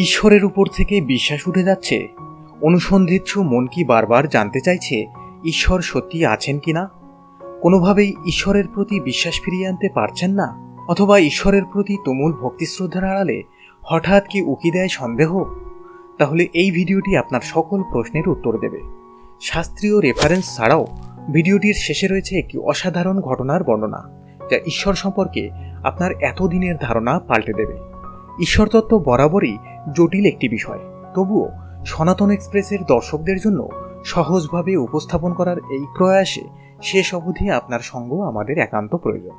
ঈশ্বরের উপর থেকে বিশ্বাস উঠে যাচ্ছে। অনুসন্ধিৎসু মন কি বারবার জানতে চাইছে, ঈশ্বর সত্যি আছেন কি না কোনোভাবেই ঈশ্বরের প্রতি বিশ্বাস ফিরিয়ে আনতে পারছেন না, অথবা ঈশ্বরের প্রতি তুমুল ভক্তিশ্রদ্ধার আড়ালে হঠাৎ কি উকি দেয় সন্দেহ? তাহলে এই ভিডিওটি আপনার সকল প্রশ্নের উত্তর দেবে। শাস্ত্রীয় রেফারেন্স ছাড়াও ভিডিওটির শেষে রয়েছে একটি অসাধারণ ঘটনার বর্ণনা, যা ঈশ্বর সম্পর্কে আপনার এতদিনের ধারণা পাল্টে দেবে। ঈশ্বর তত্ত্ব বরাবরই জটিল একটি বিষয়। তবুও সনাতন এক্সপ্রেসের দর্শকদের জন্য সহজভাবে উপস্থাপন করার এই প্রয়াসে শেষ অবধি আপনার সঙ্গ আমাদের একান্ত প্রয়োজন।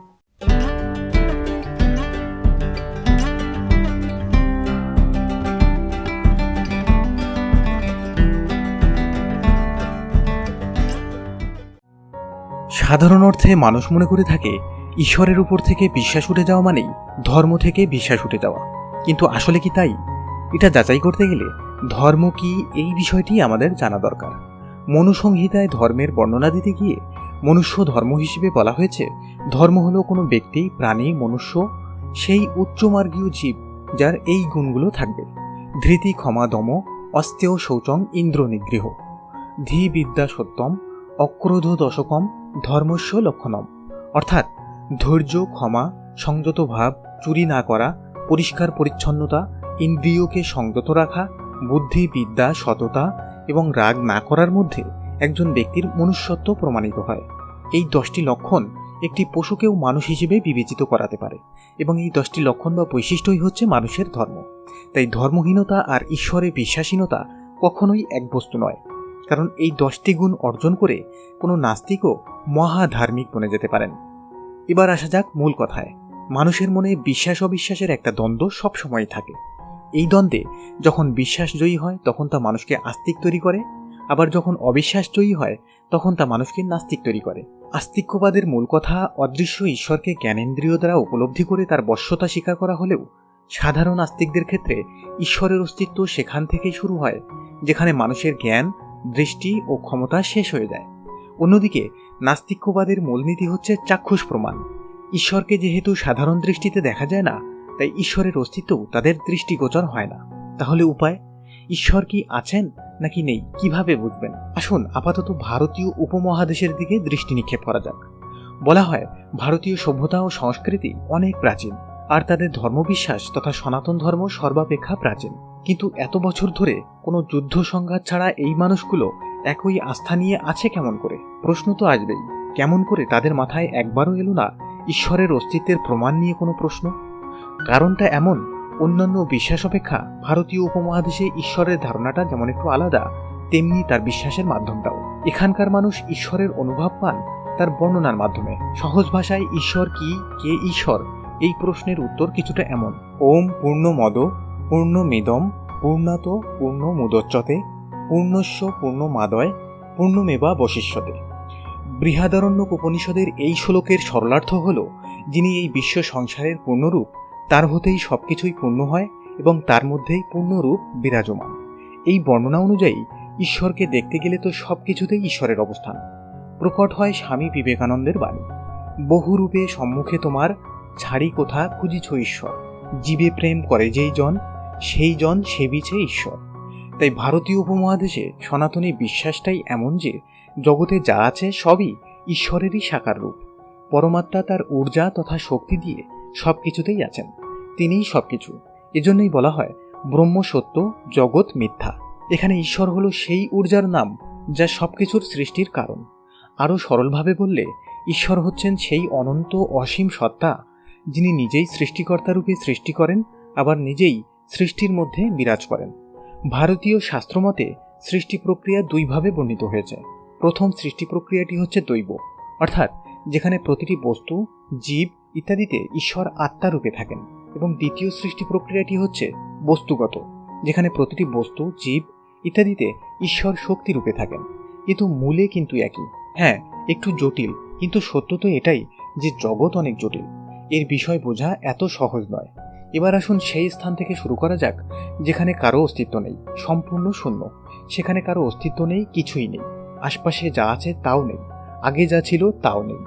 সাধারণ অর্থে মানুষ মনে করে থাকে, ঈশ্বরের উপর থেকে বিশ্বাস উঠে যাওয়া মানেই ধর্ম থেকে বিশ্বাস উঠে যাওয়া। কিন্তু আসলে কি তাই? এটা যাচাই করতে গেলে ধর্ম কি এই বিষয়টি আমাদের জানা দরকার। মনুসংহিতায় ধর্মের বর্ণনা দিতে গিয়ে মনুষ্য ধর্ম হিসেবে বলা হয়েছে, ধর্ম হলো কোনো ব্যক্তি, প্রাণী, মনুষ্য, সেই উচ্চমার্গীয় জীব যার এই গুণগুলো থাকবে। ধৃতি, ক্ষমা, দম অস্তেয় শৌচং ইন্দ্র নিগৃহ ধী, বিদ্যা, সত্যম, অক্রোধ, দশকম, ধর্মস্য, লক্ষণম। অর্থাৎ ধৈর্য, ক্ষমা, সংযত ভাব, চুরি না করা পরিষ্কার পরিচ্ছন্নতা, ইন্দ্রিয়কে সংযত রাখা বুদ্ধি বিদ্যা সততা এবং রাগ না করার মধ্যে একজন ব্যক্তির মনুষ্যত্ব প্রমাণিত হয়। এই দশটি লক্ষণ একটি পশুকেও মানুষ হিসেবে বিবেচিত করাতে পারে এবং এই দশটি লক্ষণ বা বৈশিষ্ট্যই হচ্ছে মানুষের ধর্ম। তাই ধর্মহীনতা আর ঈশ্বরে বিশ্বাসীনতা কখনোই এক বস্তু নয়। কারণ এই দশটি গুণ অর্জন করে কোনো নাস্তিকও মহাধার্মিক বনে যেতে পারেন। এবার আসা যাক মূল কথায়। মানুষের মনে বিশ্বাস অবিশ্বাসের একটা দ্বন্দ্ব সবসময় থাকে। এই দ্বন্দ্বে যখন বিশ্বাস জয়ী হয়, তখন তা মানুষকে আস্তিক তৈরি করে। আবার যখন অবিশ্বাস জয়ী হয়, তখন তা মানুষকে নাস্তিক তৈরি করে। আস্তিক্যবাদের মূল কথা, অদৃশ্য ঈশ্বরকে জ্ঞানেন্দ্রিয় দ্বারা উপলব্ধি করে তার বশ্যতা স্বীকার করা হলেও, সাধারণ আস্তিকদের ক্ষেত্রে ঈশ্বরের অস্তিত্ব সেখান থেকেই শুরু হয়, যেখানে মানুষের জ্ঞান, দৃষ্টি ও ক্ষমতা শেষ হয়ে যায়। অন্যদিকে, নাস্তিক্যবাদের মূলনীতি হচ্ছে চাক্ষুষ প্রমাণ। ঈশ্বরকে যেহেতু সাধারণ দৃষ্টিতে দেখা যায় না, তাই ঈশ্বরের অস্তিত্ব তাদের দৃষ্টিগোচর হয় না। তাহলে উপায়? ঈশ্বর কি আছেন নাকি নেই? কীভাবে বুঝবেন? আসুন, আপাতত ভারতীয় উপমহাদেশের দিকে দৃষ্টি নিক্ষেপ করা যাক। বলা হয়, ভারতীয় সভ্যতা ও সংস্কৃতি অনেক প্রাচীন, আর তাদের ধর্মবিশ্বাস তথা সনাতন ধর্ম সর্বাপেক্ষা প্রাচীন। কিন্তু এত বছর ধরে কোনো যুদ্ধ সংঘাত ছাড়া এই মানুষগুলো একই আস্থা নিয়ে আছে কেমন করে? প্রশ্ন তো আসবেই, কেমন করে তাদের মাথায় একবারও এলো না ঈশ্বরের অস্তিত্বের প্রমাণ নিয়ে কোনো প্রশ্ন? কারণটা এমন, অন্যান্য বিশ্বাস অপেক্ষা ভারতীয় উপমহাদেশে ঈশ্বরের ধারণাটা যেমন একটু আলাদা, তেমনি তার বিশ্বাসের মাধ্যমটাও। এখানকার মানুষ ঈশ্বরের অনুভব পান তার বর্ণনার মাধ্যমে। সহজ ভাষায় ঈশ্বর কি, কে ঈশ্বর, এই প্রশ্নের উত্তর কিছুটা এমন। ওম পূর্ণ মদ পূর্ণ মেদম পূর্ণাত পূর্ণ মুদচ্যতে পূর্ণস্য পূর্ণ মাদয় পূর্ণমেবা বশিষ্যতে। বৃহাদারণ্যক উপনিষদের এই শ্লোকের সরলার্থ হল, যিনি এই বিশ্ব সংসারের পূর্ণরূপ, তার হতেই সবকিছুই পূর্ণ হয় এবং তার মধ্যেই পূর্ণরূপ বিরাজমান। এই বর্ণনা অনুযায়ী, ঈশ্বরকে দেখতে গেলে তো সব কিছুতেই ঈশ্বরের অবস্থান। প্রকট হয় স্বামী বিবেকানন্দের বাণী। বহুরূপে সম্মুখে তোমার, ছাড়ি কোথা খুঁজিছ ঈশ্বর? জীবে প্রেম করে যেই জন, সেই জন সেবিছে ঈশ্বর। তাই ভারতীয় উপমহাদেশে সনাতনী বিশ্বাসটাই এমন যে জগতে যা আছে সবই ঈশ্বরেরই সাকার রূপ। পরমাত্মা তার ঊর্জা তথা শক্তি দিয়ে সব কিছুতেই আছেন। তিনিই সবকিছু। এজন্যই বলা হয়, ব্রহ্ম সত্য, জগৎ মিথ্যা। এখানে ঈশ্বর হলো সেই ঊর্জার নাম যা সবকিছুর সৃষ্টির কারণ। আরও সরলভাবে বললে, ঈশ্বর হচ্ছেন সেই অনন্ত অসীম সত্তা যিনি নিজেই সৃষ্টিকর্তা রূপে সৃষ্টি করেন, আবার নিজেই সৃষ্টির মধ্যে বিরাজ করেন। ভারতীয় শাস্ত্রমতে সৃষ্টি প্রক্রিয়া দুইভাবে বর্ণিত হয়েছে। প্রথম সৃষ্টি প্রক্রিয়াটি হচ্ছে দৈব, অর্থাৎ যেখানে প্রতিটি বস্তু, জীব ইত্যাদিতে ঈশ্বর আত্মা রূপে থাকেন এবং দ্বিতীয় সৃষ্টি প্রক্রিয়াটি হচ্ছে বস্তুগত, যেখানে প্রতিটি বস্তু, জীব ইত্যাদিতে ঈশ্বর শক্তি রূপে থাকেন। কিন্তু মূলে কিন্তু একই। হ্যাঁ একটু জটিল, কিন্তু সত্য তো এটাই যে জগৎ অনেক জটিল। এর বিষয় বোঝা এত সহজ নয়। এবার আসুন সেই স্থান থেকে শুরু করা যাক, যেখানে কারও অস্তিত্ব নেই, সম্পূর্ণ শূন্য। সেখানে কারও অস্তিত্ব নেই, কিছুই নেই। আশপাশে যা আছে তাও নেই। আগে যা ছিল তাও নেই।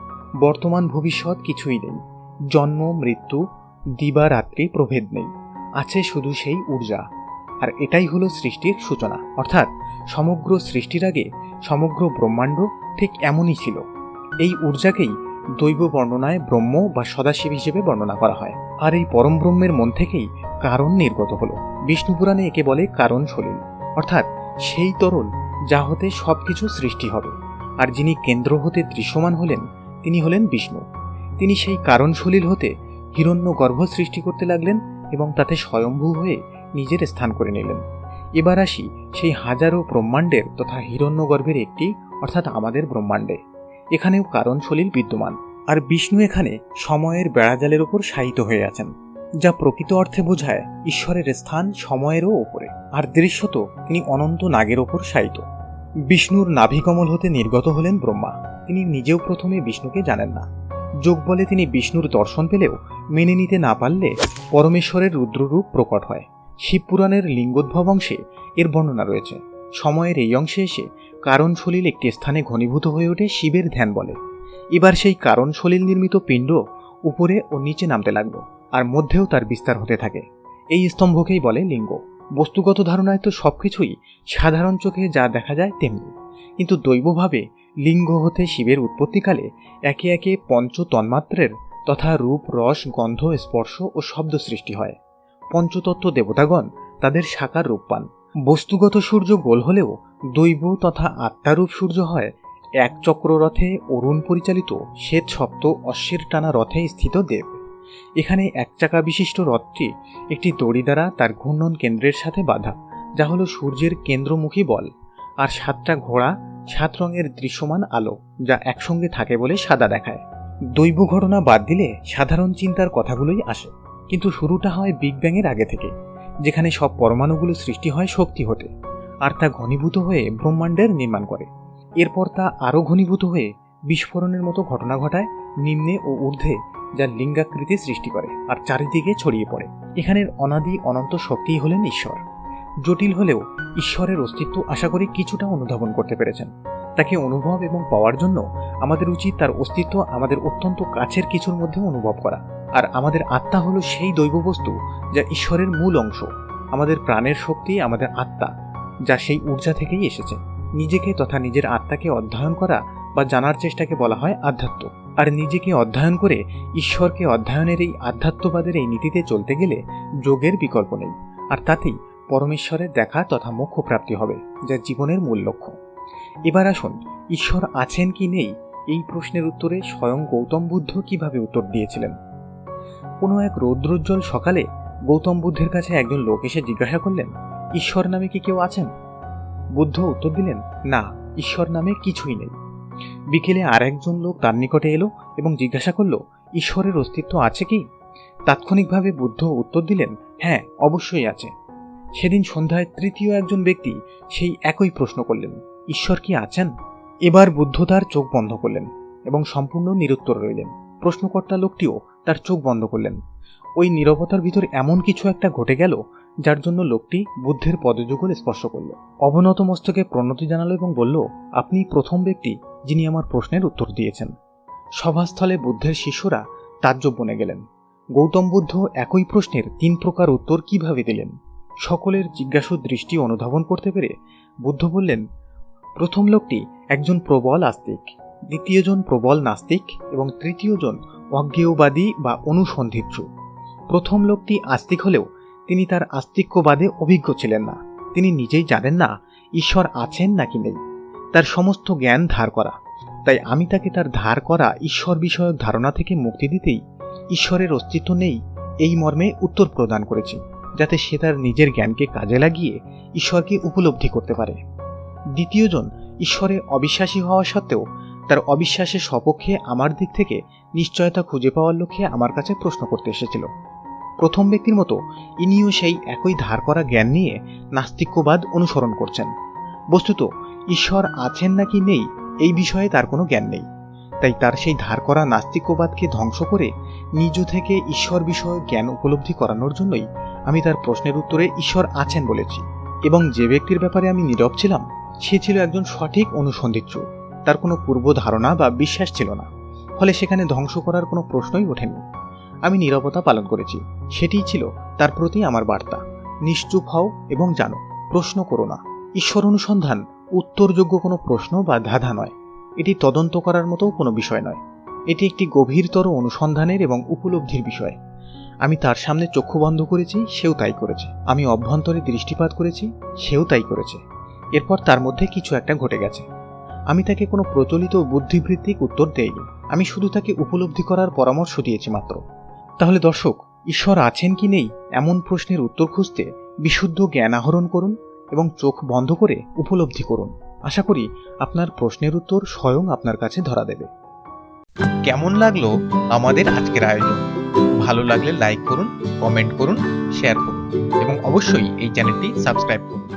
বর্তমান ভবিষ্যৎ কিছুই নেই। জন্ম, মৃত্যু দিবা রাত্রি প্রভেদ নেই। আছে শুধু সেই ঊর্জা। আর এটাই হলো সৃষ্টির সূচনা। অর্থাৎ সমগ্র সৃষ্টির আগে সমগ্র ব্রহ্মাণ্ড ঠিক এমনই ছিল। এই ঊর্জাকেই দৈব বর্ণনায় ব্রহ্ম বা সদাশিব হিসেবে বর্ণনা করা হয়। আর এই পরম ব্রহ্মের মন থেকেই কারণ নির্গত হলো। বিষ্ণু পুরাণে একে বলে কারণ সলিল। অর্থাৎ সেই তরল যা হতে সবকিছু সৃষ্টি হবে। আর যিনি কেন্দ্র হতে দৃশ্যমান হলেন, তিনি হলেন বিষ্ণু। তিনি সেই কারণ সলিল হতে হিরণ্য গর্ভ সৃষ্টি করতে লাগলেন এবং তাতে স্বয়ম্ভూ হয়ে নিজের স্থান করে নিলেন। এবার আসি সেই হাজারো ব্রহ্মাণ্ডের তথা হিরণ্যগর্ভের একটি, অর্থাৎ আমাদের ব্রহ্মাণ্ডে। এখানেও কারণ সলিল বিদ্যমান। আর বিষ্ণু এখানে সময়ের বেড়াজালের ওপর শায়িত হয়ে আছেন, যা প্রকৃত অর্থে বোঝায় ঈশ্বরের স্থান সময়েরও ওপরে। আর দৃশ্যত তিনি অনন্ত নাগের ওপর শায়িত। বিষ্ণুর নাভিকমল হতে নির্গত হলেন ব্রহ্মা। তিনি নিজেও প্রথমে বিষ্ণুকে জানেন না। যোগ বলে তিনি বিষ্ণুর দর্শন পেলেও মেনে নিতে না পারলে পরমেশ্বরের রুদ্ররূপ প্রকট হয়। শিবপুরাণের লিঙ্গোদ্ভব অংশে এর বর্ণনা রয়েছে। সময়ের এই অংশে এসে কারণ সলিল একটি স্থানে ঘনীভূত হয়ে ওঠে শিবের ধ্যান বলে। এবার সেই কারণ সলিল নির্মিত পিণ্ড উপরে ও নিচে নামতে লাগল, আর মধ্যেও তার বিস্তার হতে থাকে। এই স্তম্ভকেই বলে লিঙ্গ। বস্তুগত ধারণায় তো সবকিছুই সাধারণ চোখে যা দেখা যায় তেমনি। কিন্তু দৈবভাবে লিঙ্গ হতে শিবের উৎপত্তিকালে একে একে পঞ্চ তন্মাত্রের তথা রূপ, রস, গন্ধ, স্পর্শ ও শব্দ সৃষ্টি হয়। পঞ্চতত্ত্ব দেবতাগণ তাদের সাকার রূপ পান বস্তুগত সূর্য গোল হলেও দৈব তথা আত্মারূপ সূর্য হয়। এক চক্র রথে অরুণ পরিচালিত শ্বেত সপ্ত অশ্বের টানা রথে স্থিত দেব। এখানে এক চাকা বিশিষ্ট রথটি একটি দড়ি দ্বারা তার ঘূর্ণন কেন্দ্রের সাথে বাঁধা, যা হলো সূর্যের কেন্দ্রমুখী বল, আর সাতটা ঘোড়া সাত রঙের দৃশ্যমান আলো, যা একসঙ্গে থাকে বলে সাদা দেখায়। দৈব ঘটনা বাদ দিলে সাধারণ চিন্তার কথাগুলোই আসে, কিন্তু শুরুটা হয় বিগ ব্যাংয়ের আগে থেকে, যেখানে সব পরমাণুগুলো সৃষ্টি হয় শক্তি হতে, আর তা ঘনীভূত হয়ে ব্রহ্মাণ্ডের নির্মাণ করে। এরপর তা আরও ঘনীভূত হয়ে বিস্ফোরণের মতো ঘটনা ঘটায় নিম্নে ও ঊর্ধ্বে যা লিঙ্গাকৃতি সৃষ্টি করে আর চারিদিকে ছড়িয়ে পড়ে। এখানের অনাদি অনন্ত শক্তিই হলেন ঈশ্বর। জটিল হলেও ঈশ্বরের অস্তিত্ব আশা করি কিছুটা অনুধাবন করতে পেরেছেন। তাকে অনুভব এবং পাওয়ার জন্য আমাদের উচিত তার অস্তিত্ব আমাদের অত্যন্ত কাছের কিছুর মধ্যে অনুভব করা। আর আমাদের আত্মা হলো সেই দৈব বস্তু যা ঈশ্বরের মূল অংশ। আমাদের প্রাণের শক্তি আমাদের আত্মা, যা সেই ঊর্জা থেকেই এসেছে। নিজেকে তথা নিজের আত্মাকে অধ্যয়ন করা বা জানার চেষ্টাকে বলা হয় আধ্যাত্ম। আর নিজেকে অধ্যয়ন করে ঈশ্বরকে অধ্যয়নের এই আধ্যাত্মবাদের এই নীতিতে চলতে গেলে যোগের বিকল্প নেই। আর তাতেই পরমেশ্বরের দেখা তথা মোক্ষ প্রাপ্তি হবে, যা জীবনের মূল লক্ষ্য। এবার আসুন, ঈশ্বর আছেন কি নেই, এই প্রশ্নের উত্তরে স্বয়ং গৌতম বুদ্ধ কীভাবে উত্তর দিয়েছিলেন? কোনো এক রৌদ্রোজ্জ্বল সকালে গৌতম বুদ্ধের কাছে একজন লোক এসে জিজ্ঞাসা করলেন, ঈশ্বর নামে কি কেউ আছেন? বুদ্ধ উত্তর দিলেন, না, ঈশ্বর নামে কিছুই নেই। বিকেলে আর একজন লোক তার নিকটে এলো এবং জিজ্ঞাসা করল, ঈশ্বরের অস্তিত্ব আছে কি? তাৎক্ষণিকভাবে বুদ্ধ উত্তর দিলেন হ্যাঁ অবশ্যই আছে। সেদিন সন্ধ্যায় তৃতীয় একজন ব্যক্তি সেই একই প্রশ্ন করলেন, ঈশ্বর কি আছেন? এবার বুদ্ধ তার চোখ বন্ধ করলেন এবং সম্পূর্ণ নিরুত্তর রইলেন। প্রশ্নকর্তা লোকটিও তার চোখ বন্ধ করলেন। ওই নীরবতার ভিতর এমন কিছু একটা ঘটে গেল যার জন্য লোকটি বুদ্ধের পদযুগল স্পর্শ করল। অবনত মস্তকে প্রণতি জানালো এবং বলল, আপনি প্রথম ব্যক্তি যিনি আমার প্রশ্নের উত্তর দিয়েছেন। সভাস্থলে বুদ্ধের শিষ্যরা তাজ্জব বনে গেলেন। গৌতম বুদ্ধ একই প্রশ্নের তিন প্রকার উত্তর কীভাবে দিলেন? সকলের জিজ্ঞাসু দৃষ্টি অনুধাবন করতে পেরে বুদ্ধ বললেন, প্রথম লোকটি একজন প্রবল আস্তিক, দ্বিতীয়জন প্রবল নাস্তিক এবং তৃতীয়জন অজ্ঞেয়বাদী বা অনুসন্ধিৎসু। প্রথম লোকটি আস্তিক হলেও তিনি তার আস্তিক্যবাদে অভিজ্ঞ ছিলেন না। তিনি নিজেই জানেন না, ঈশ্বর আছেন নাকি নেই। তার সমস্ত জ্ঞান ধার করা। তাই আমি তাকে তার ধার করা ঈশ্বর বিষয়ক ধারণা থেকে মুক্তি দিতেই ঈশ্বরের অস্তিত্ব নেই এই মর্মে উত্তর প্রদান করেছি, যাতে সে তার নিজের জ্ঞানকে কাজে লাগিয়ে ঈশ্বরকে উপলব্ধি করতে পারে। দ্বিতীয়জন, ঈশ্বরে অবিশ্বাসী হওয়া সত্ত্বেও তার অবিশ্বাসের সপক্ষে আমার দিক থেকে নিশ্চয়তা খুঁজে পাওয়ার লক্ষ্যে আমার কাছে প্রশ্ন করতে এসেছিল। প্রথম ব্যক্তির মতো ইনিও সেই একই ধার করা জ্ঞান নিয়ে নাস্তিক্যবাদ অনুসরণ করছেন। বস্তুত, ঈশ্বর আছেন নাকি নেই, এই বিষয়ে তার কোনো জ্ঞান নেই। তাই তার সেই ধার করা নাস্তিক্যবাদকে ধ্বংস করে নিজ থেকে ঈশ্বর বিষয়ে জ্ঞান উপলব্ধি করানোর জন্যই আমি তার প্রশ্নের উত্তরে ঈশ্বর আছেন বলেছি। এবং যে ব্যক্তির ব্যাপারে আমি নীরব ছিলাম, সে ছিল একজন সঠিক অনুসন্ধিৎসু। তার কোনো পূর্ব ধারণা বা বিশ্বাস ছিল না। ফলে সেখানে ধ্বংস করার কোনো প্রশ্নই ওঠেনি। আমি নীরবতা পালন করেছি। সেটিই ছিল তার প্রতি আমার বার্তা। নিশ্চুপ হও এবং জানো, প্রশ্ন করো না। ঈশ্বর অনুসন্ধান, উত্তরযোগ্য কোনো প্রশ্ন বা ধাঁধা নয়। এটি তদন্ত করার মতো কোনো বিষয় নয়। এটি একটি গভীরতর অনুসন্ধানের এবং উপলব্ধির বিষয়। আমি তার সামনে চক্ষু বন্ধ করেছি, সেও তাই করেছে। আমি অভ্যন্তরে দৃষ্টিপাত করেছি, সেও তাই করেছে। এরপর তার মধ্যে কিছু একটা ঘটে গেছে। আমি তাকে কোনো প্রচলিত বুদ্ধিবৃত্তিক উত্তর দেইনি। আমি শুধু তাকে উপলব্ধি করার পরামর্শ দিয়েছি মাত্র। তাহলে দর্শক, ঈশ্বর আছেন কি নেই এমন প্রশ্নের উত্তর খুঁজতে বিশুদ্ধ জ্ঞান আহরণ করুন এবং চোখ বন্ধ করে উপলব্ধি করুন। আশা করি আপনার প্রশ্নের উত্তর স্বয়ং আপনার কাছে ধরা দেবে। কেমন লাগল আমাদের আজকের আয়োজন? ভালো লাগলে লাইক করুন, কমেন্ট করুন, শেয়ার করুন এবং অবশ্যই এই চ্যানেলটি সাবস্ক্রাইব করুন।